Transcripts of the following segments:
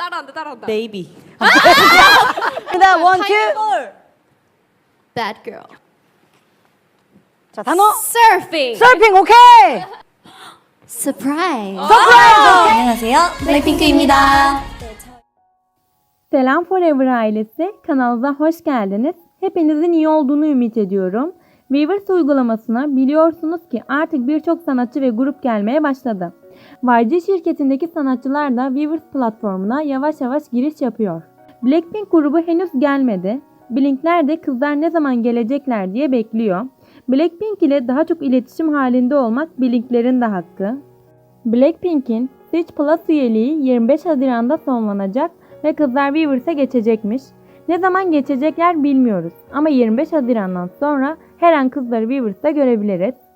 따라한다 따라한다. 베이비. 그다음 원, 투. Bad girl. 자, 단어. Surfing. 서핑 오케이. Surprise. 안녕하세요. 블랙핑크입니다. Selam Forever ailesi, kanalımıza hoş geldiniz. Hepinizin iyi olduğunu ümit ediyorum. Weavers uygulamasına biliyorsunuz ki artık birçok sanatçı ve grup gelmeye başladı. YG şirketindeki sanatçılar da Weavers platformuna yavaş yavaş giriş yapıyor. Blackpink grubu henüz gelmedi. Blinkler de kızlar ne zaman gelecekler diye bekliyor. Blackpink ile daha çok iletişim halinde olmak Blinklerin de hakkı. Blackpink'in Stitch Plus üyeliği 25 Haziran'da sonlanacak ve kızlar Weavers'e geçecekmiş. Ne zaman geçecekler bilmiyoruz ama 25 Haziran'dan sonra her an kızları Weavers'ta görebiliriz.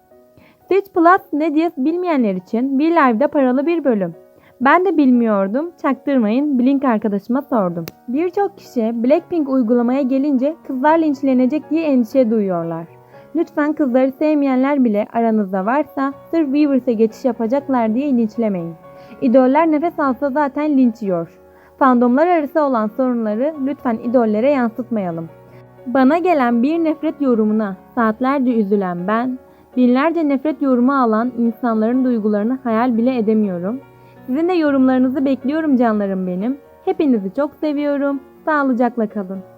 Stitch Plus ne diye bilmeyenler için bir live'da paralı bir bölüm. Ben de bilmiyordum, çaktırmayın, Blink arkadaşıma sordum. Birçok kişi Blackpink uygulamaya gelince kızlar linçlenecek diye endişe duyuyorlar. Lütfen kızları sevmeyenler bile aranızda varsa sırf Weavers'e geçiş yapacaklar diye linçlemeyin. İdoller nefes alsa zaten linç yiyor. Fandomlar arası olan sorunları lütfen idollere yansıtmayalım. Bana gelen bir nefret yorumuna saatlerce üzülen ben, binlerce nefret yorumu alan insanların duygularını hayal bile edemiyorum. Sizin de yorumlarınızı bekliyorum canlarım benim. Hepinizi çok seviyorum. Sağlıcakla kalın.